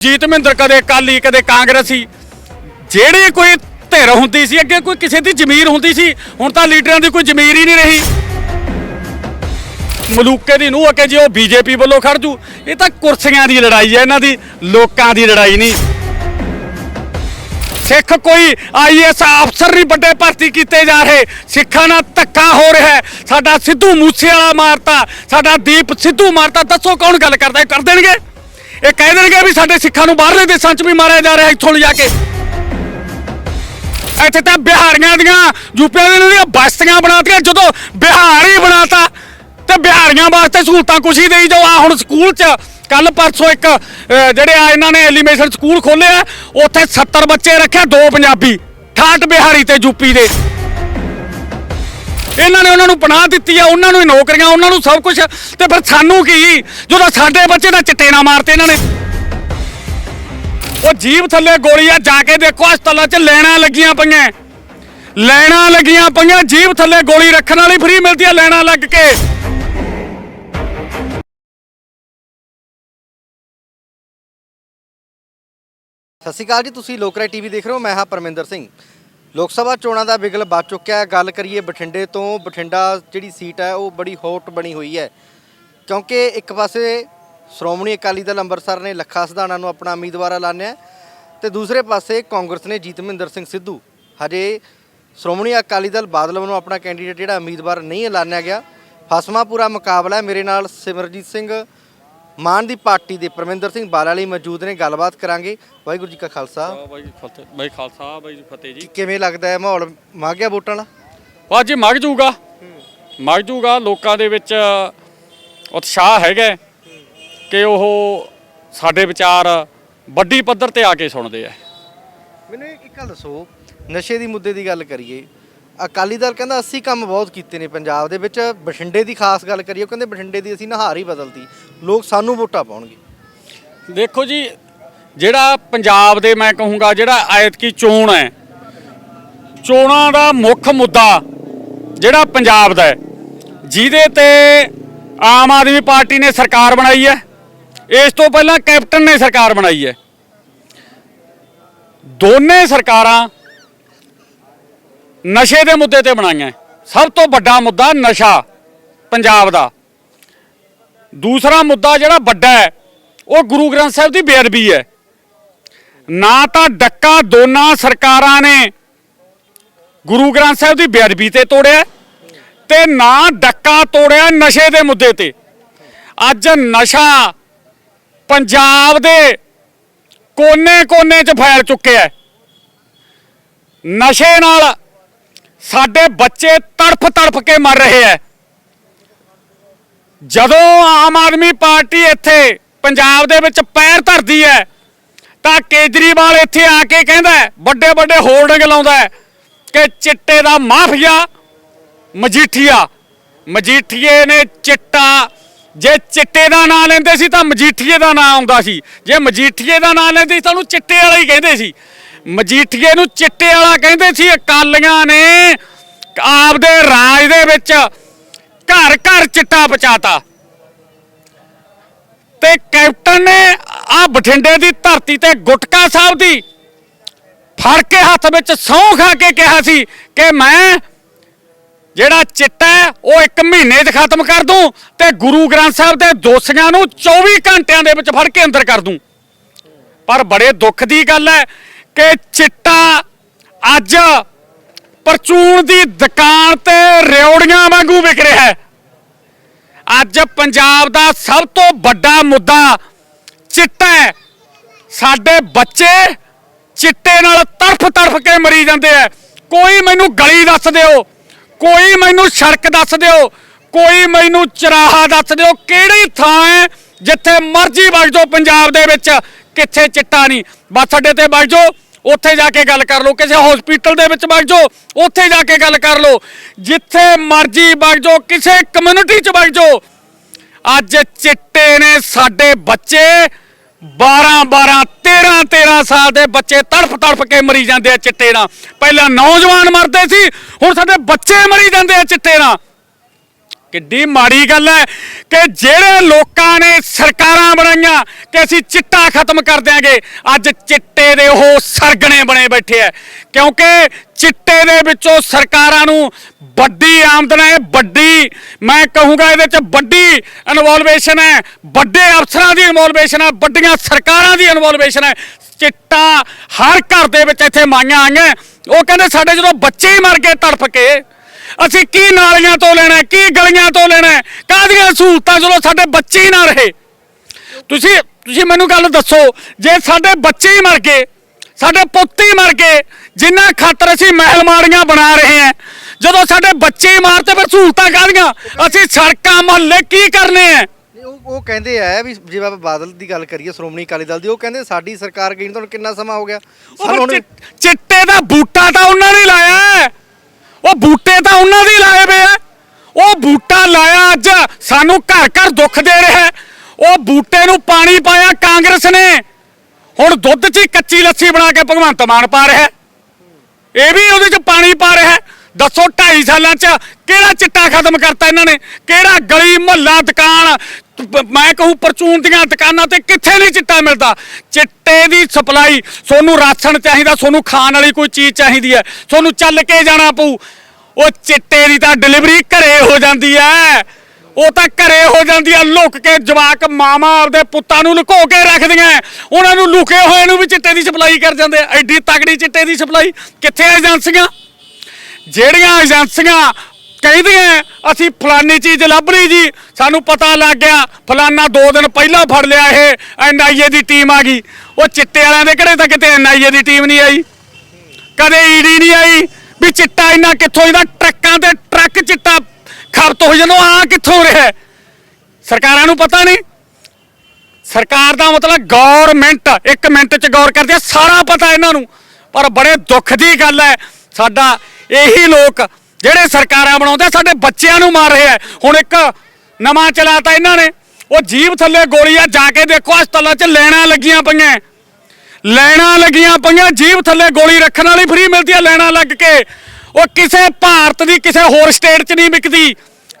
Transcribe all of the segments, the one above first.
ਜੀਤ ਮਹਿੰਦਰ ਕਦੇ ਅਕਾਲੀ, ਕਦੇ ਕਾਂਗਰਸੀ। ਜਿਹੜੀ ਕੋਈ ਧਿਰ ਹੁੰਦੀ ਸੀ, ਅੱਗੇ ਕੋਈ ਕਿਸੇ ਦੀ ਜ਼ਮੀਰ ਹੁੰਦੀ ਸੀ, ਹੁਣ ਤਾਂ ਲੀਡਰਾਂ ਦੀ ਕੋਈ ਜ਼ਮੀਰ ਹੀ ਨਹੀਂ ਰਹੀ। ਮਲੂਕੇ ਦੀ ਨੂੰਹ ਅਕੇ ਜੇ ਉਹ ਬੀਜੇਪੀ ਵੱਲੋਂ ਖੜ ਜੂ, ਇਹ ਤਾਂ ਕੁਰਸੀਆਂ ਦੀ ਲੜਾਈ ਹੈ ਇਹਨਾਂ ਦੀ ਲੋਕਾਂ ਦੀ ਲੜਾਈ ਨਹੀਂ। ਸਿੱਖ ਕੋਈ ਆਈਐਸ ਅਫਸਰ ਨਹੀਂ, ਵੱਡੇ ਭਰਤੀ ਕੀਤੇ ਜਾ ਰਹੇ। ਸਿੱਖਾਂ ਨਾਲ ਧੱਕਾ ਹੋ ਰਿਹਾ ਹੈ। ਸਾਡਾ ਸਿੱਧੂ ਮੂਸੇਵਾਲਾ ਮਾਰਤਾ, ਸਾਡਾ ਦੀਪ ਸਿੱਧੂ ਮਾਰਤਾ, ਦੱਸੋ ਕੌਣ ਗੱਲ ਕਰਦਾ, ਇਹ ਕਰ ਦੇਣਗੇ? ਇਹ ਕਹਿ ਦੇਣਗੇ ਵੀ ਸਾਡੇ ਸਿੱਖਾਂ ਨੂੰ ਬਾਹਰਲੇ ਦੇਸ਼ਾਂ 'ਚ ਵੀ ਮਾਰਿਆ ਜਾ ਰਿਹਾ ਇੱਥੋਂ ਲਿਜਾ ਕੇ। ਇੱਥੇ ਤਾਂ ਬਿਹਾਰੀਆਂ ਦੀਆਂ, ਯੂਪੀਆਂ ਦੀਆਂ ਦੀਆਂ ਬਸਤੀਆਂ ਬਣਾਤੀਆਂ, ਜਦੋਂ ਬਿਹਾਰ ਹੀ ਬਣਾਤਾ, ਤੇ ਬਿਹਾਰੀਆਂ ਵਾਸਤੇ ਸਹੂਲਤਾਂ ਕੁਛ ਹੀ ਦੇਈ ਜਾਓ। ਆ ਹੁਣ ਸਕੂਲ 'ਚ ਕੱਲ ਪਰਸੋਂ ਇੱਕ ਜਿਹੜੇ ਆ ਇਹਨਾਂ ਨੇ ਐਲੀਮੇਸ਼ਨ ਸਕੂਲ ਖੋਲਿਆ ਉੱਥੇ 70 ਬੱਚੇ ਰੱਖਿਆ ਦੋ ਪੰਜਾਬੀ 68 ਬਿਹਾਰੀ ਤੇ ਯੂਪੀ ਦੇ। ਇਹਨਾਂ ਨੇ ਉਹਨਾਂ ਨੂੰ ਪਨਾਹ ਦਿੱਤੀ ਆ, ਉਹਨਾਂ ਨੂੰ ਨੌਕਰੀਆਂ, ਉਹਨਾਂ ਨੂੰ ਸਭ ਕੁਝ ਤੇ ਫਿਰ ਸਾਨੂੰ ਕੀ? ਜਦੋਂ ਸਾਡੇ ਬੱਚੇ ਦਾ ਚਿੱਟੇ ਨਾ ਮਾਰਤੇ ਇਹਨਾਂ ਨੇ। ਉਹ ਜੀਭ ਥੱਲੇ ਗੋਲੀ ਆ, ਜਾ ਕੇ ਦੇਖੋ, ਹਸਪਤਾਲਾਂ 'ਚ ਲੈਣਾ ਲੱਗੀਆਂ ਪਈਆਂ। ਲੈਣਾ ਲੱਗੀਆਂ ਪਈਆਂ, ਜੀਭ ਥੱਲੇ ਗੋਲੀ ਰੱਖਣ ਵਾਲੀ ਫ੍ਰੀ ਮਿਲਦੀ ਆ ਲੈਣਾ ਲੱਗ ਕੇ। ਸਤਿ ਸ਼੍ਰੀ ਅਕਾਲ ਜੀ, ਤੁਸੀਂ ਲੋਕਰਾਈ ਟੀਵੀ ਦੇਖ ਰਹੇ ਹੋ, ਮੈਂ ਹਾਂ ਪਰਮਿੰਦਰ ਸਿੰਘ। ਲੋਕ ਸਭਾ ਚੋਣਾਂ ਦਾ ਬਿਗਲ ਵੱਜ ਚੁੱਕਿਆ ਹੈ। ਗੱਲ ਕਰੀਏ ਬਠਿੰਡੇ ਤੋਂ, ਬਠਿੰਡਾ ਜਿਹੜੀ ਸੀਟ ਹੈ, ਉਹ ਬੜੀ ਹੌਟ ਬਣੀ ਹੋਈ ਹੈ। ਕਿਉਂਕਿ ਇੱਕ ਪਾਸੇ ਸ਼੍ਰੋਮਣੀ ਅਕਾਲੀ ਦਲ ਅੰਮ੍ਰਿਤਸਰ ਨੇ ਲੱਖਾ ਸਿਧਾਣਾ ਨੂੰ ਆਪਣਾ ਉਮੀਦਵਾਰ ਐਲਾਨਿਆ ਤੇ ਦੂਸਰੇ ਪਾਸੇ ਕਾਂਗਰਸ ਨੇ ਜੀਤਮਿੰਦਰ ਸਿੰਘ ਸਿੱਧੂ। ਹਜੇ ਸ਼੍ਰੋਮਣੀ ਅਕਾਲੀ ਦਲ ਬਾਦਲ ਵੱਲੋਂ ਆਪਣਾ ਕੈਂਡੀਡੇਟ ਜਿਹੜਾ ਉਮੀਦਵਾਰ ਨਹੀਂ ਐਲਾਨਿਆ ਗਿਆ। ਫਸਮਾ ਪੂਰਾ ਮੁਕਾਬਲਾ ਹੈ ਮੇਰੇ ਨਾਲ ਸਿਮਰਜੀਤ ਸਿੰਘ। ਮਾਨ ਦੀ ਪਾਰਟੀ ਦੇ ਪਰਮਿੰਦਰ ਸਿੰਘ ਬਾਲਾ ਲਈ ਮੌਜੂਦ ਨੇ ਗੱਲਬਾਤ ਕਰਾਂਗੇ। ਵਾਹਿਗੁਰੂ ਜੀ ਕਾ ਖਾਲਸਾ। ਬਾਈ ਜੀ ਫਤਿਹ। ਬਾਈ ਖਾਲਸਾ ਬਾਈ ਜੀ ਫਤਿਹ ਜੀ। ਕਿਵੇਂ ਲੱਗਦਾ ਹੈ ਮਾਹੌਲ? ਮਾ ਗਿਆ ਵੋਟਾਂ ਵਾਲਾ? ਬਸ ਜੀ ਮਗ ਜੂਗਾ ਮਗ ਜੂਗਾ ਲੋਕਾਂ ਦੇ ਵਿੱਚ ਉਤਸ਼ਾਹ ਹੈਗਾ ਕਿ ਉਹ ਸਾਡੇ ਵਿਚਾਰ ਵੱਡੀ ਪੱਧਰ ਤੇ ਆ ਕੇ ਸੁਣਦੇ ਆ। ਮੈਨੂੰ ਇੱਕ ਗੱਲ ਦੱਸੋ ਨਸ਼ੇ ਦੀ ਮੁੱਦੇ ਦੀ ਗੱਲ ਕਰੀਏ। ਅਕਾਲੀ ਦਲ ਕਹਿੰਦਾ ਅਸੀਂ ਕੰਮ ਬਹੁਤ ਕੀਤੇ ਨੇ ਪੰਜਾਬ ਦੇ ਵਿੱਚ, ਬਠਿੰਡੇ ਦੀ ਖਾਸ ਗੱਲ ਕਰੀਏ, ਉਹ ਕਹਿੰਦੇ ਬਠਿੰਡੇ ਦੀ ਅਸੀਂ ਨਹਾਰ ਹੀ ਬਦਲਤੀ। ਲੋਕ ਸਾਨੂੰ ਵੋਟਾਂ ਪਾਉਣਗੇ। ਦੇਖੋ ਜੀ, ਜਿਹੜਾ ਪੰਜਾਬ ਦੇ ਮੈਂ ਕਹੂੰਗਾ, ਜਿਹੜਾ ਐਤਕੀ ਚੋਣ ਹੈ, ਚੋਣਾਂ ਦਾ ਮੁੱਖ ਮੁੱਦਾ ਜਿਹੜਾ ਪੰਜਾਬ ਦਾ ਹੈ, ਜਿਹਦੇ ਤੇ ਆਮ ਆਦਮੀ ਪਾਰਟੀ ਨੇ ਸਰਕਾਰ ਬਣਾਈ ਹੈ, ਇਸ ਤੋਂ ਪਹਿਲਾਂ ਕੈਪਟਨ ਨੇ ਸਰਕਾਰ ਬਣਾਈ ਹੈ। ਦੋਨੇ ਸਰਕਾਰਾਂ ਨਸ਼ੇ ਦੇ ਮੁੱਦੇ ਤੇ ਬਣਾਈਆਂ ਸਭ ਤੋਂ ਵੱਡਾ ਮੁੱਦਾ ਨਸ਼ਾ, ਪੰਜਾਬ ਦਾ। ਦੂਸਰਾ ਮੁੱਦਾ ਜਿਹੜਾ ਵੱਡਾ ਹੈ, ਉਹ ਗੁਰੂ ਗ੍ਰੰਥ ਸਾਹਿਬ ਦੀ ਬੇਅਦਬੀ ਹੈ। ਨਾ ਤਾਂ ਡੱਕਾ ਦੋਨਾਂ ਸਰਕਾਰਾਂ ਨੇ ਗੁਰੂ ਗ੍ਰੰਥ ਸਾਹਿਬ ਦੀ ਬੇਅਦਬੀ ਤੇ ਤੋੜਿਆ ਤੇ ਨਾ ਡੱਕਾ ਤੋੜਿਆ ਨਸ਼ੇ ਦੇ ਮੁੱਦੇ ਤੇ। ਅੱਜ ਨਸ਼ਾ ਪੰਜਾਬ ਦੇ ਕੋਨੇ-ਕੋਨੇ 'ਚ ਫੈਲ ਚੁੱਕਿਆ ਨਸ਼ੇ ਨਾਲ ਸਾਡੇ ਬੱਚੇ ਤੜਫ ਤੜਫ ਕੇ ਮਰ ਰਹੇ ਐ। ਜਦੋਂ ਆਮ ਆਦਮੀ ਪਾਰਟੀ ਇੱਥੇ ਪੰਜਾਬ ਦੇ ਵਿੱਚ ਪੈਰ ਧਰਦੀ ਹੈ ਤਾਂ ਕੇਜਰੀਵਾਲ ਇੱਥੇ ਆ ਕੇ ਕਹਿੰਦਾ ਵੱਡੇ ਵੱਡੇ ਹੋਰਡਿੰਗ ਲਾਉਂਦਾ ਕਿ ਚਿੱਟੇ ਦਾ ਮਾਫੀਆ, ਮਜੀਠੀਆ। ਮਜੀਠੀਏ ਨੇ ਚਿੱਟਾ, ਜੇ ਚਿੱਟੇ ਦਾ ਨਾਂ ਲੈਂਦੇ ਸੀ ਤਾਂ ਮਜੀਠੀਏ ਦਾ ਨਾਂ ਆਉਂਦਾ ਸੀ। ਜੇ ਮਜੀਠੀਏ ਦਾ ਨਾਂ ਲੈਂਦੇ ਸੀ ਤਾਂ ਉਹਨੂੰ ਚਿੱਟੇ ਵਾਲਾ ਹੀ ਕਹਿੰਦੇ ਸੀ। ਮਜੀਠੀਏ ਨੂੰ ਚਿੱਟੇ ਵਾਲਾ ਕਹਿੰਦੇ ਸੀ, ਅਕਾਲੀਆਂ ਨੇ ਆਪਦੇ ਰਾਜ ਦੇ ਵਿੱਚ ਘਰ ਘਰ ਚਿੱਟਾ ਪਚਾਤਾ ਤੇ ਕੈਪਟਨ ਨੇ ਆ ਬਠਿੰਡੇ ਦੀ ਧਰਤੀ ਤੇ ਗੁਟਕਾ ਸਾਹਿਬ ਦੀ ਫੜ ਕੇ ਹੱਥ ਵਿੱਚ ਸਹੁੰ ਖਾ ਕੇ ਕਿਹਾ ਸੀ ਕਿ ਮੈਂ ਜਿਹੜਾ ਚਿੱਟਾ ਉਹ ਇੱਕ ਮਹੀਨੇ 'ਚ ਖਤਮ ਕਰ ਦੂੰ ਤੇ ਗੁਰੂ ਗ੍ਰੰਥ ਸਾਹਿਬ ਦੇ ਦੋਸ਼ੀਆਂ ਨੂੰ 24 ਘੰਟਿਆਂ ਦੇ ਵਿੱਚ ਫੜ ਕੇ ਅੰਦਰ ਕਰ ਦੂੰ। ਪਰ ਬੜੇ ਦੁੱਖ ਦੀ ਗੱਲ ਹੈ ਕਿ ਚਿੱਟਾ ਅੱਜ ਪਰਚੂਨ ਦੀ ਦੁਕਾਨ ਤੇ ਰਿਉੜੀਆਂ ਵਾਂਗੂ ਵਿਕ ਰਿਹਾ ਹੈ। ਅੱਜ ਪੰਜਾਬ ਦਾ ਸਭ ਤੋਂ ਵੱਡਾ ਮੁੱਦਾ ਚਿੱਟਾ ਹੈ। ਸਾਡੇ ਬੱਚੇ ਚਿੱਟੇ ਨਾਲ ਤੜਫ ਤੜਫ ਕੇ ਮਰੀ ਜਾਂਦੇ ਆ। ਕੋਈ ਮੈਨੂੰ ਗਲੀ ਦੱਸ ਦਿਓ, ਕੋਈ ਮੈਨੂੰ ਸੜਕ ਦੱਸ ਦਿਓ, ਕੋਈ ਮੈਨੂੰ ਚਰਾਹਾ ਦੱਸ ਦਿਓ, ਕਿਹੜੀ ਥਾਂ ਹੈ ਜਿੱਥੇ ਮਰਜ਼ੀ ਵਗ ਜਾਓ ਪੰਜਾਬ ਦੇ ਵਿੱਚ, ਕਿੱਥੇ ਚਿੱਟਾ ਨਹੀਂ। ਬਸ ਅੱਡੇ ਤੇ ਵਗ ਜਾਓ ਉੱਥੇ ਜਾ ਕੇ ਗੱਲ ਕਰ ਲਓ, ਕਿਸੇ ਹਸਪੀਟਲ ਦੇ ਵਿੱਚ ਵਗ ਜਾਓ, ਉੱਥੇ ਜਾ ਕੇ ਗੱਲ ਕਰ ਲਓ, ਜਿੱਥੇ ਮਰਜ਼ੀ ਵਗ ਜਾਓ, ਕਿਸੇ ਕਮਿਊਨਿਟੀ 'ਚ ਵਗ ਜਾਓ। ਅੱਜ ਚਿੱਟੇ ਨੇ ਸਾਡੇ ਬੱਚੇ 12 12 13 13 ਸਾਲ ਦੇ ਬੱਚੇ ਤੜਫ ਤੜਫ ਕੇ ਮਰੀ ਜਾਂਦੇ ਆ ਚਿੱਟੇ ਨਾਲ। ਪਹਿਲਾਂ ਨੌਜਵਾਨ ਮਰਦੇ ਸੀ, ਹੁਣ ਸਾਡੇ ਬੱਚੇ ਮਰੀ ਜਾਂਦੇ ਆ ਚਿੱਟੇ ਨਾਲ। ਕਿੱਡੀ ਮਾੜੀ ਗੱਲ ਹੈ ਕਿ ਜਿਹੜੇ ਲੋਕਾਂ ਨੇ ਸਰਕਾਰਾਂ ਬਣਾਈਆਂ ਕਿ ਅਸੀਂ ਚਿੱਟਾ ਖਤਮ ਕਰ ਦਿਆਂਗੇ, ਅੱਜ ਚਿੱਟੇ ਦੇ ਉਹ ਸਰਗਣੇ ਬਣੇ ਬੈਠੇ ਐ। ਕਿਉਂਕਿ ਚਿੱਟੇ ਦੇ ਵਿੱਚੋਂ ਸਰਕਾਰਾਂ ਨੂੰ ਵੱਡੀ ਆਮਦਨ ਹੈ ਵੱਡੀ, ਮੈਂ ਕਹੂੰਗਾ ਇਹਦੇ ਚ ਵੱਡੀ ਇਨਵੋਲਵੇਸ਼ਨ ਹੈ ਵੱਡੇ ਅਫਸਰਾਂ ਦੀ ਇਨਵੋਲਵੇਸ਼ਨ ਹੈ ਵੱਡੀਆਂ ਸਰਕਾਰਾਂ ਦੀ ਇਨਵੋਲਵੇਸ਼ਨ ਹੈ ਚਿੱਟਾ ਹਰ ਘਰ ਦੇ ਵਿੱਚ ਇੱਥੇ ਮਾਈਆਂ ਆਈਆਂ ਉਹ ਕਹਿੰਦੇ ਸਾਡੇ ਜਦੋਂ ਬੱਚੇ ਹੀ ਮਰ ਗਏ ਤੜਫ ਕੇ ਅਸੀਂ ਕੀ ਨਾਲੀਆਂ ਤੋਂ ਲੈਣਾ ਕੀ ਗਲੀਆਂ ਤੋਂ ਲੈਣਾ ਕਾਹਦੀਆਂ ਸਹੂਲਤਾਂ ਜਦੋਂ ਸਾਡੇ ਬੱਚੇ ਹੀ ਨਾ ਰਹੇ? ਤੁਸੀਂ ਤੁਸੀਂ ਮੈਨੂੰ ਗੱਲ ਦੱਸੋ ਜੇ ਸਾਡੇ ਬੱਚੇ ਹੀ ਮਰ ਗਏ ਸਾਡੇ ਪੁੱਤ ਹੀ ਮਰ ਗਏ ਜਿੰਨਾ ਖਾਤਰ ਅਸੀਂ ਮਹਿਲ ਮਾੜੀਆਂ ਬਣਾ ਰਹੇ ਹਾਂ ਜਦੋਂ ਸਾਡੇ ਬੱਚੇ ਹੀ ਮਾਰਤੇ ਫਿਰ ਸਹੂਲਤਾਂ ਕਾਹਦੀਆਂ? ਅਸੀਂ ਸੜਕਾਂ ਮੁਹੱਲੇ ਕੀ ਕਰਨੇ ਆ ਉਹ ਉਹ ਕਹਿੰਦੇ ਆ ਵੀ ਜੇ ਆਪਾਂ ਬਾਦਲ ਦੀ ਗੱਲ ਕਰੀਏ ਸ਼੍ਰੋਮਣੀ ਅਕਾਲੀ ਦਲ ਦੀ ਉਹ ਕਹਿੰਦੇ ਸਾਡੀ ਸਰਕਾਰ ਗਈ ਤੁਹਾਨੂੰ ਕਿੰਨਾ ਸਮਾਂ ਹੋ ਗਿਆ? ਸਾਨੂੰ ਹੁਣ ਚਿੱਟੇ ਦਾ ਬੂਟਾ ਤਾਂ ਉਹਨਾਂ ਨੇ ਲਾਇਆ। ਉਹ ਬੂਟੇ ਤਾਂ ਉਹਨਾਂ ਦੇ ਲਾਏ ਪਏ ਆ। ਉਹ ਬੂਟਾ ਲਾਇਆ ਅੱਜ, ਸਾਨੂੰ ਘਰ ਘਰ ਦੁੱਖ ਦੇ ਰਿਹਾ ਉਹ ਬੂਟੇ ਨੂੰ ਪਾਣੀ ਪਾਇਆ ਕਾਂਗਰਸ ਨੇ। ਹੁਣ ਦੁੱਧ 'ਚ ਹੀ ਕੱਚੀ ਲੱਸੀ ਬਣਾ ਕੇ ਭਗਵੰਤ ਮਾਨ ਪਾ ਰਿਹਾ ਇਹ ਵੀ ਉਹਦੇ 'ਚ ਪਾਣੀ ਪਾ ਰਿਹਾ ਦੱਸੋ 2.5 ਸਾਲਾਂ 'ਚ ਕਿਹੜਾ ਚਿੱਟਾ ਖਤਮ ਕਰਤਾ ਇਹਨਾਂ ਨੇ? ਕਿਹੜਾ ਗਲੀ ਮੁਹੱਲਾ, ਦੁਕਾਨ ਮੈਂ ਕਹੂੰ ਪਰਚੂਨ ਦੀਆਂ ਦੁਕਾਨਾਂ ਤੇ ਕਿੱਥੇ ਨਹੀਂ ਚਿੱਟਾ ਮਿਲਦਾ। ਚਿੱਟੇ ਦੀ ਸਪਲਾਈ ਤੁਹਾਨੂੰ ਰਾਸ਼ਨ ਚਾਹੀਦਾ ਤੁਹਾਨੂੰ ਖਾਣ ਵਾਲੀ ਕੋਈ ਚੀਜ਼ ਚਾਹੀਦੀ ਹੈ। ਤੁਹਾਨੂੰ ਚੱਲ ਕੇ ਜਾਣਾ ਪਊ। ਉਹ ਚਿੱਟੇ ਦੀ ਤਾਂ ਡਿਲੀਵਰੀ ਘਰੇ ਹੋ ਜਾਂਦੀ ਹੈ। ਉਹ ਤਾਂ ਘਰੇ ਹੋ ਜਾਂਦੀ ਆ ਲੁੱਕ ਕੇ ਜਵਾਕ ਮਾਮਾ ਆਪਦੇ ਪੁੱਤਾਂ ਨੂੰ ਲੁਕੋ ਕੇ ਰੱਖਦੀਆਂ ਉਹਨਾਂ ਨੂੰ ਲੁਕੇ ਹੋਏ ਨੂੰ ਵੀ ਚਿੱਟੇ ਦੀ ਸਪਲਾਈ ਕਰ ਜਾਂਦੇ ਐਡੀ ਤਕੜੀ ਚਿੱਟੇ ਦੀ ਸਪਲਾਈ ਕਿੱਥੇ ਏਜੰਸੀਆਂ? ਜਿਹੜੀਆਂ ਏਜੰਸੀਆਂ ਕਹਿੰਦੀਆਂ, ਅਸੀਂ ਫਲਾਨੀ ਚੀਜ਼ ਲੱਭ ਲਈ ਜੀ। ਸਾਨੂੰ ਪਤਾ ਲੱਗ ਗਿਆ, ਫਲਾਨਾ 2 ਦਿਨ ਪਹਿਲਾਂ ਫੜ ਲਿਆ ਇਹ ਐਨਆਈਏ ਦੀ ਟੀਮ ਆ ਗਈ। ਉਹ ਚਿੱਟੇ ਵਾਲਿਆਂ ਦੇ ਘਰੇ ਤਾਂ ਕਿਤੇ ਐਨਆਈਏ ਦੀ ਟੀਮ ਨਹੀਂ ਆਈ। ਕਦੇ ਈਡੀ ਨਹੀਂ ਆਈ। ਵੀ ਚਿੱਟਾ ਇੰਨਾ ਕਿੱਥੋਂ, ਇਹਦਾ ਟਰੱਕਾਂ ਤੇ ਟਰੱਕ ਚਿੱਟਾ ਖਪਤ ਹੋ ਜਾਂਦਾ ਆ ਕਿੱਥੋਂ ਰਿਹਾ? ਸਰਕਾਰਾਂ ਨੂੰ ਪਤਾ ਨਹੀਂ। ਸਰਕਾਰ ਦਾ ਮਤਲਬ ਗਵਰਨਮੈਂਟ ਇੱਕ ਮਿੰਟ ਚ ਗੌਰ ਕਰਦੀ ਆ, ਸਾਰਾ ਪਤਾ ਇਹਨਾਂ ਨੂੰ। ਪਰ ਬੜੇ ਦੁੱਖ ਦੀ ਗੱਲ ਹੈ, ਸਾਡਾ ਇਹੀ ਲੋਕ ਜਿਹੜੇ ਸਰਕਾਰਾਂ ਬਣਾਉਂਦੇ ਸਾਡੇ ਬੱਚਿਆਂ ਨੂੰ ਮਾਰ ਰਹੇ ਆ। ਹੁਣ ਇੱਕ ਨਵਾਂ ਚਲਾਤਾ ਇਹਨਾਂ ਨੇ। ਉਹ ਜੀਬ ਥੱਲੇ ਗੋਲੀਆਂ ਜਾ ਕੇ ਦੇਖੋ, ਹਸਪਤਾਲਾਂ 'ਚ ਲੈਣਾ ਲੱਗੀਆਂ ਪਈਆਂ। ਲੈਣਾ ਲੱਗੀਆਂ ਪਈਆਂ ਜੀਭ ਥੱਲੇ ਗੋਲੀ ਰੱਖਣ ਵਾਲੀ ਫ੍ਰੀ ਮਿਲਦੀ ਹੈ ਲੈਣਾ ਲੱਗ ਕੇ। ਉਹ ਕਿਸੇ ਭਾਰਤ ਦੀ ਕਿਸੇ ਹੋਰ ਸਟੇਟ 'ਚ ਨਹੀਂ ਵਿਕਦੀ।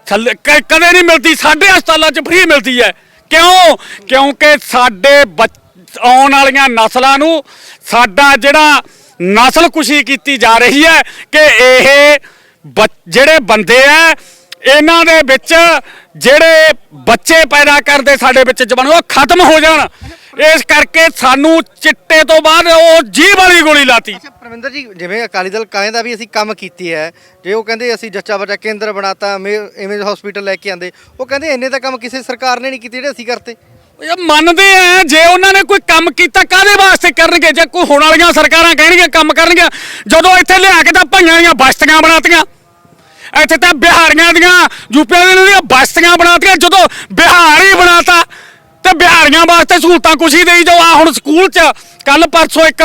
ਥੱਲੇ ਕਦੇ ਨਹੀਂ ਮਿਲਦੀ, ਸਾਡੇ ਹਸਪਤਾਲਾਂ 'ਚ ਫ੍ਰੀ ਮਿਲਦੀ ਹੈ। ਕਿਉਂ? ਕਿਉਂਕਿ ਸਾਡੇ ਬੱਚ- ਆਉਣ ਵਾਲੀਆਂ ਨਸਲਾਂ ਨੂੰ ਸਾਡਾ ਜਿਹੜਾ ਨਸਲ ਕੁਸ਼ੀ ਕੀਤੀ ਜਾ ਰਹੀ ਹੈ ਕਿ ਇਹ ਜਿਹੜੇ ਬੰਦੇ ਆ, ਇਹਨਾਂ ਦੇ ਵਿੱਚ ਜਿਹੜੇ ਬੱਚੇ ਪੈਦਾ ਕਰਦੇ ਸਾਡੇ ਵਿੱਚ ਜਵਾਨ, ਉਹ ਖਤਮ ਹੋ ਜਾਣ। ਇਸ ਕਰਕੇ ਸਾਨੂੰ ਚਿੱਟੇ ਤੋਂ ਬਾਅਦ ਉਹ ਜੀਭ ਵਾਲੀ ਗੋਲੀ ਲਾਤੀ। ਅੱਛਾ, ਪਰਮਿੰਦਰ ਜੀ, ਜਿਵੇਂ ਅਕਾਲੀ ਦਲ ਕਹਿੰਦਾ ਵੀ ਅਸੀਂ ਕੰਮ ਕੀਤੇ ਹੈ, ਜੇ ਉਹ ਕਹਿੰਦੇ ਅਸੀਂ ਜੱਚਾ ਬੱਚਾ ਕੇਂਦਰ ਬਣਾਤਾ ਇਮੇਜ ਹਸਪੀਟਲ ਲੈ ਕੇ ਆਂਦੇ, ਉਹ ਕਹਿੰਦੇ ਇੰਨੇ ਤਾਂ ਕੰਮ ਕਿਸੇ ਸਰਕਾਰ ਨੇ ਨਹੀਂ ਕੀਤੇ, ਜਿਹੜੇ ਅਸੀਂ ਕਰਤੇ। ਇਹ ਮੰਨਦੇ ਆ, ਜੇ ਉਹਨਾਂ ਨੇ ਕੋਈ ਕੰਮ ਕੀਤਾ ਕਾਦੇ ਵਾਸਤੇ ਕਰਨਗੇ? ਜੇ ਕੋਈ ਹੋਣ ਵਾਲੀਆਂ ਸਰਕਾਰਾਂ ਕਹਿਣਗੀਆਂ ਕੰਮ ਕਰਨਗੀਆਂ, ਜਦੋਂ ਇੱਥੇ ਲਿਆ ਕੇ ਤਾਂ ਭਈਆਂ ਦੀਆਂ ਬਸਤੀਆਂ ਬਣਾਤੀਆਂ। ਇੱਥੇ ਤਾਂ ਬਿਹਾਰੀਆਂ ਦੀਆਂ ਯੂਪੀਆਂ ਦੀਆਂ ਦੀਆਂ ਬਸਤੀਆਂ ਬਣਾਤੀਆਂ, ਜਦੋਂ ਬਿਹਾਰ ਹੀ ਬਣਾਤਾ, ਤੇ ਬਿਹਾਰੀਆਂ ਵਾਸਤੇ ਸਹੂਲਤਾਂ ਕੁਛ ਹੀ ਦੇਈ ਜਾਓ। ਆ ਹੁਣ ਸਕੂਲ 'ਚ ਕੱਲ ਪਰਸੋਂ ਇੱਕ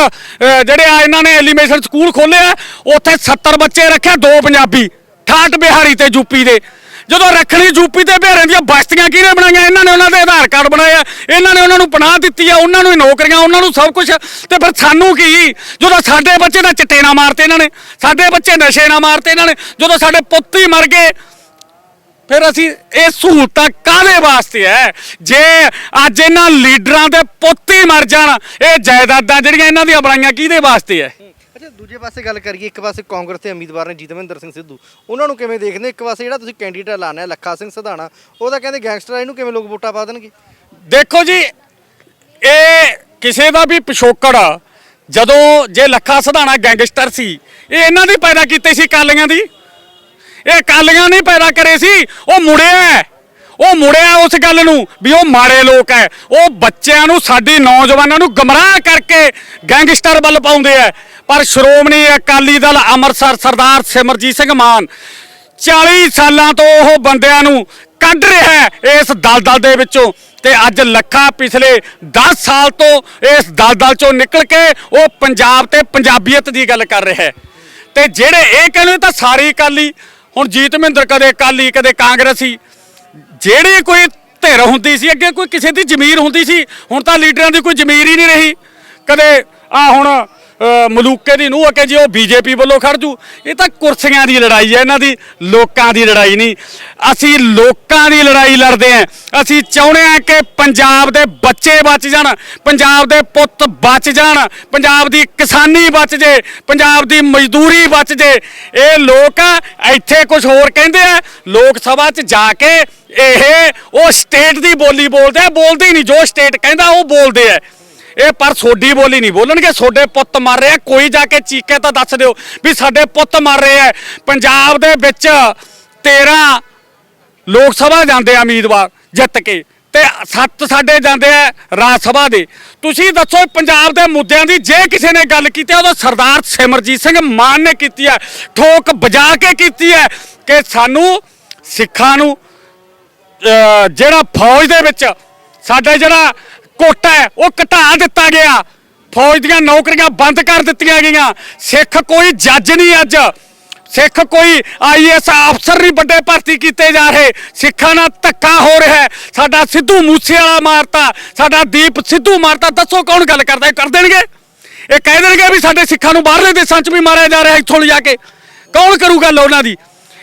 ਜਿਹੜੇ ਆ ਇਹਨਾਂ ਨੇ ਐਲੀਮੇਸ਼ਨ ਸਕੂਲ ਖੋਲਿਆ ਉੱਥੇ 70 ਬੱਚੇ ਰੱਖਿਆ ਦੋ ਪੰਜਾਬੀ 68 ਬਿਹਾਰੀ ਤੇ ਯੂਪੀ ਦੇ। ਜਦੋਂ ਰੱਖਣੀ ਯੂਪੀ ਤੇ ਬਿਹਾਰਾਂ ਦੀਆਂ ਬਸਤੀਆਂ ਕਿਹਨੇ ਬਣਾਈਆਂ? ਇਹਨਾਂ ਨੇ ਉਹਨਾਂ ਦੇ ਆਧਾਰ ਕਾਰਡ ਬਣਾਇਆ ਇਹਨਾਂ ਨੇ ਉਹਨਾਂ ਨੂੰ ਪਨਾਹ ਦਿੱਤੀ ਆ, ਉਹਨਾਂ ਨੂੰ ਨੌਕਰੀਆਂ, ਉਹਨਾਂ ਨੂੰ ਸਭ ਕੁਝ ਤੇ ਫਿਰ ਸਾਨੂੰ ਕੀ? ਜਦੋਂ ਸਾਡੇ ਬੱਚੇ ਦਾ ਚਿੱਟੇ ਨਾ ਮਾਰਤੇ ਇਹਨਾਂ ਨੇ, ਸਾਡੇ ਬੱਚੇ ਨਸ਼ੇ ਨਾ ਮਾਰਤੇ ਇਹਨਾਂ ਨੇ, ਜਦੋਂ ਸਾਡੇ ਪੁੱਤ ਹੀ ਮਰ ਗਏ, ਫਿਰ ਅਸੀਂ ਇਹ ਸਹੂਲਤਾਂ ਕਾਹਦੇ ਵਾਸਤੇ ਹੈ ਜੇ ਅੱਜ ਇਹਨਾਂ ਲੀਡਰਾਂ ਦੇ ਪੁੱਤ ਹੀ ਮਰ ਜਾਣ, ਇਹ ਜਾਇਦਾਦਾਂ ਜਿਹੜੀਆਂ ਇਹਨਾਂ ਦੀਆਂ ਬਣਾਈਆਂ ਕਿਹਦੇ ਵਾਸਤੇ ਹੈ ਅੱਛਾ, ਦੂਜੇ ਪਾਸੇ ਗੱਲ ਕਰੀਏ, ਇੱਕ ਪਾਸੇ ਕਾਂਗਰਸ ਦੇ ਉਮੀਦਵਾਰ ਨੇ ਜੀਤਵਿੰਦਰ ਸਿੰਘ ਸਿੱਧੂ। ਉਹਨਾਂ ਨੂੰ ਕਿਵੇਂ ਦੇਖਦੇ ਇੱਕ ਪਾਸੇ ਜਿਹੜਾ ਤੁਸੀਂ ਕੈਂਡੀਡੇਟ ਐਲਾਨਿਆ, ਲੱਖਾ ਸਿੰਘ ਸਧਾਣਾ, ਉਹ ਤਾਂ ਕਹਿੰਦੇ ਗੈਂਗਸਟਰ ਇਹਨੂੰ ਕਿਵੇਂ ਲੋਕ ਵੋਟਾਂ ਪਾ ਦੇਣਗੇ? ਦੇਖੋ ਜੀ, ਇਹ ਕਿਸੇ ਦਾ ਵੀ ਪਿਛੋਕੜ ਆ, ਜਦੋਂ ਜੇ ਲੱਖਾ ਸਧਾਣਾ ਗੈਂਗਸਟਰ ਸੀ, ਇਹ ਇਹਨਾਂ ਦੀ ਪੈਦਾ ਕੀਤੀ ਸੀ ਕਾਲੀਆਂ ਦੀ। ਇਹ ਕਾਲੀਆਂ ਨਹੀਂ ਪੈਦਾ ਕਰੇ ਸੀ, ਉਹ ਮੁੜਿਆ ਹੈ। ਉਹ ਮੁੜਿਆ ਉਸ ਗੱਲ ਨੂੰ ਵੀ ਉਹ ਮਾੜੇ ਲੋਕ ਐ। ਉਹ ਬੱਚਿਆਂ ਨੂੰ, ਸਾਡੀ ਨੌਜਵਾਨਾਂ ਨੂੰ ਗਮਰਾਹ ਕਰਕੇ ਗੈਂਗਸਟਰ ਵੱਲ ਪਾਉਂਦੇ ਐ। ਪਰ ਸ਼੍ਰੋਮਣੀ ਅਕਾਲੀ ਦਲ ਅੰਮ੍ਰਿਤਸਰ ਸਰਦਾਰ ਸਿਮਰਜੀਤ ਸਿੰਘ ਮਾਨ 40 ਸਾਲਾਂ ਤੋਂ ਉਹ ਬੰਦਿਆਂ ਨੂੰ ਕੱਢ ਰਿਹਾ ਹੈ ਇਸ ਦਲਦਲ ਦੇ ਵਿੱਚੋਂ। ਤੇ ਅੱਜ ਲੱਖਾ ਪਿਛਲੇ 10 ਸਾਲ ਤੋਂ ਇਸ ਦਲਦਲ ਚੋਂ ਨਿਕਲ ਕੇ ਉਹ ਪੰਜਾਬ ਤੇ ਪੰਜਾਬੀਅਤ ਦੀ ਗੱਲ ਕਰ ਰਿਹਾ ਹੈ ਤੇ ਜਿਹੜੇ ਇਹ ਕਹਿੰਦੇ ਤਾਂ ਸਾਰੇ ਅਕਾਲੀ। ਹੁਣ ਜੀਤ ਮਹਿੰਦਰ ਕਦੇ ਅਕਾਲੀ, ਕਦੇ ਕਾਂਗਰਸੀ। ਜਿਹੜੀ ਕੋਈ ਧਿਰ ਹੁੰਦੀ ਸੀ, ਅੱਗੇ ਕੋਈ ਕਿਸੇ ਦੀ ਜ਼ਮੀਰ ਹੁੰਦੀ ਸੀ, ਹੁਣ ਤਾਂ ਲੀਡਰਾਂ ਦੀ ਕੋਈ ਜ਼ਮੀਰ ਹੀ ਨਹੀਂ ਰਹੀ। ਕਦੇ ਆ ਹੁਣ ਮਲੂਕੇ ਦੀ ਨੂੰਹ ਆ ਕਿ ਜੇ ਉਹ ਬੀਜੇਪੀ ਵੱਲੋਂ ਖੜ ਜੂ। ਇਹ ਤਾਂ ਕੁਰਸੀਆਂ ਦੀ ਲੜਾਈ ਹੈ ਇਹਨਾਂ ਦੀ, ਲੋਕਾਂ ਦੀ ਲੜਾਈ ਨਹੀਂ। ਅਸੀਂ ਲੋਕਾਂ ਦੀ ਲੜਾਈ ਲੜਦੇ ਆਂ। ਅਸੀਂ ਚਾਹੁੰਦੇ ਆਂ ਕਿ ਪੰਜਾਬ ਦੇ ਬੱਚੇ ਬਚ ਜਾਣ, ਪੰਜਾਬ ਦੇ ਪੁੱਤ ਬਚ ਜਾਣ, ਪੰਜਾਬ ਦੀ ਕਿਸਾਨੀ ਬਚ ਜੇ, ਪੰਜਾਬ ਦੀ ਮਜ਼ਦੂਰੀ ਬਚ ਜੇ। ਇਹ ਲੋਕ ਇੱਥੇ ਕੁਝ ਹੋਰ ਕਹਿੰਦੇ ਆ, ਲੋਕ ਸਭਾ 'ਚ ਜਾ ਕੇ ਇਹ, ਉਹ ਸਟੇਟ ਦੀ ਬੋਲੀ ਬੋਲਦੇ ਆ, ਬੋਲਦੇ ਨਹੀਂ। ਜੋ ਸਟੇਟ ਕਹਿੰਦਾ, ਉਹ ਬੋਲਦੇ ਆ। ਇਹ ਪਰ ਸੋਡੀ ਬੋਲੀ ਨਹੀਂ ਬੋਲਣਗੇ ਸੋਡੇ ਪੁੱਤ ਮਰ ਰਿਹਾ ਕੋਈ ਜਾ ਕੇ ਚੀਕੇ ਤਾਂ ਦੱਸ ਦਿਓ ਵੀ ਸਾਡੇ ਪੁੱਤ ਮਰ ਰਹੇ ਆ ਪੰਜਾਬ ਦੇ ਵਿੱਚ 13 ਲੋਕ ਸਭਾ ਜਾਂਦੇ ਆ ਉਮੀਦਵਾਰ ਜਿੱਤ ਕੇ ਤੇ ਸੱਤ ਸਾਡੇ ਜਾਂਦੇ ਆ ਰਾਜ ਸਭਾ ਦੇ। ਤੁਸੀਂ ਦੱਸੋ ਪੰਜਾਬ ਦੇ ਮੁੱਦਿਆਂ ਦੀ ਜੇ ਕਿਸੇ ਨੇ ਗੱਲ ਕੀਤੀ ਆ, ਸਰਦਾਰ ਸਿਮਰਜੀਤ ਸਿੰਘ ਮਾਨ ਨੇ ਕੀਤੀ ਹੈ ਠੋਕ ਵਜਾ ਕੇ ਕੀਤੀ ਹੈ ਕਿ ਸਾਨੂੰ ਸਿੱਖਾਂ ਨੂੰ ਜਿਹੜਾ ਫੌਜ ਦੇ ਵਿੱਚ ਸਾਡਾ ਜਿਹੜਾ ਕੋਟਾ ਹੈ, ਉਹ ਘਟਾ ਦਿੱਤਾ ਗਿਆ। ਫੌਜ ਦੀਆਂ ਨੌਕਰੀਆਂ ਬੰਦ ਕਰ ਦਿੱਤੀਆਂ ਗਈਆਂ। ਸਿੱਖ ਕੋਈ ਜੱਜ ਨਹੀਂ ਅੱਜ। ਸਿੱਖ ਕੋਈ ਆਈਐਸ ਅਫਸਰ ਨਹੀਂ ਵੱਡੇ ਭਰਤੀ ਕੀਤੇ ਜਾ ਰਹੇ। ਸਿੱਖਾਂ ਨਾਲ ਧੱਕਾ ਹੋ ਰਿਹਾ ਹੈ। ਸਾਡਾ ਸਿੱਧੂ ਮੂਸੇਵਾਲਾ ਮਾਰਤਾ। ਸਾਡਾ ਦੀਪ ਸਿੱਧੂ ਮਾਰਤਾ। ਦੱਸੋ ਕੌਣ ਗੱਲ ਕਰਦਾ? ਇਹ ਕਰ ਦੇਣਗੇ? ਇਹ ਕਹਿ ਦੇਣਗੇ ਵੀ ਸਾਡੇ ਸਿੱਖਾਂ ਨੂੰ ਬਾਹਰਲੇ ਦੇਸ਼ਾਂ 'ਚ ਵੀ ਮਾਰਿਆ ਜਾ ਰਿਹਾ ਇੱਥੋਂ ਲਿਜਾ ਕੇ। ਕੌਣ ਕਰੂ ਗੱਲ ਉਹਨਾਂ ਦੀ?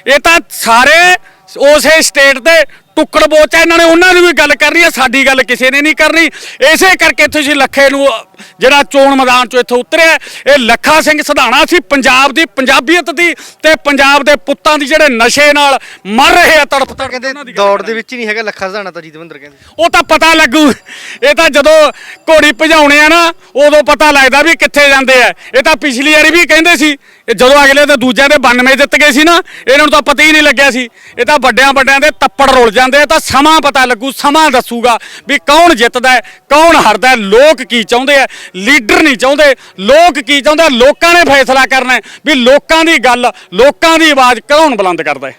ਇਹ ਤਾਂ ਸਾਰੇ ਉਸੇ ਸਟੇਟ ਦੇ ਟੁੱਕੜ ਬੋਚ ਇਹਨਾਂ ਨੇ, ਉਹਨਾਂ ਨੂੰ ਵੀ ਗੱਲ ਕਰਨੀ ਹੈ ਸਾਡੀ ਗੱਲ ਕਿਸੇ ਨੇ ਨਹੀਂ ਕਰਨੀ। ਇਸੇ ਕਰਕੇ ਤੁਸੀਂ ਲੱਖੇ ਨੂੰ ਜਿਹੜਾ ਚੋਣ ਮੈਦਾਨ ਚੋਂ ਇੱਥੋਂ ਉਤਰਿਆ ਇਹ ਲੱਖਾ ਸਿੰਘ ਸਧਾਣਾ ਸੀ ਪੰਜਾਬ ਦੀ ਪੰਜਾਬੀਅਤ ਦੀ ਤੇ ਪੰਜਾਬ ਦੇ ਪੁੱਤਾਂ ਦੀ ਜਿਹੜੇ ਨਸ਼ੇ ਨਾਲ ਮਰ ਰਹੇ ਆ ਤੜਪ ਤੜਪ ਕਹਿੰਦੇ ਉਹਨਾਂ ਦੀ ਗੱਲ ਦੌੜ। ਦੇ ਵਿੱਚ ਹੀ ਨਹੀਂ ਹੈਗਾ ਲੱਖਾ ਸਦਾਣਾ ਤਾਂ ਜੀਤਵਿੰਦਰ ਕਹਿੰਦੇ। ਉਹ ਤਾਂ ਪਤਾ ਲੱਗੂ ਇਹ ਤਾਂ ਜਦੋਂ ਘੋੜੀ ਭਜਾਉਣੇ ਆ ਨਾ ਉਦੋਂ ਪਤਾ ਲੱਗਦਾ ਵੀ ਕਿੱਥੇ ਜਾਂਦੇ ਆ। ਇਹ ਤਾਂ ਪਿਛਲੀ ਵਾਰੀ ਵੀ ਕਹਿੰਦੇ ਸੀ ਇਹ ਜਦੋਂ ਅਗਲੇ ਤੇ ਦੂਜਿਆਂ ਦੇ 92 ਜਿੱਤ ਗਏ ਸੀ ਨਾ ਇਹਨਾਂ ਨੂੰ ਤਾਂ ਪਤਾ ਹੀ ਨਹੀਂ ਲੱਗਿਆ ਸੀ। ਇਹ ਤਾਂ ਵੱਡਿਆਂ ਵੱਡਿਆਂ ਦੇ ਤੱਪੜ ਰੁਲ ਜਾਂਦੇ ਆ ਤਾਂ ਸਮਾਂ ਪਤਾ ਲੱਗੂ ਸਮਾਂ ਦੱਸੂਗਾ ਵੀ ਕੌਣ ਜਿੱਤਦਾ ਹੈ ਕੌਣ ਹਾਰਦਾ ਹੈ ਲੋਕ ਕੀ ਚਾਹੁੰਦੇ ਆ। ਲੀਡਰ ਨਹੀਂ ਚਾਹੁੰਦੇ। ਲੋਕ ਕੀ ਚਾਹੁੰਦੇ? ਲੋਕਾਂ ਨੇ ਫੈਸਲਾ ਕਰਨਾ ਵੀ ਲੋਕਾਂ ਦੀ ਗੱਲ, ਲੋਕਾਂ ਦੀ ਆਵਾਜ਼ ਕੌਣ ਬੁਲੰਦ ਕਰਦਾ? ਹੈ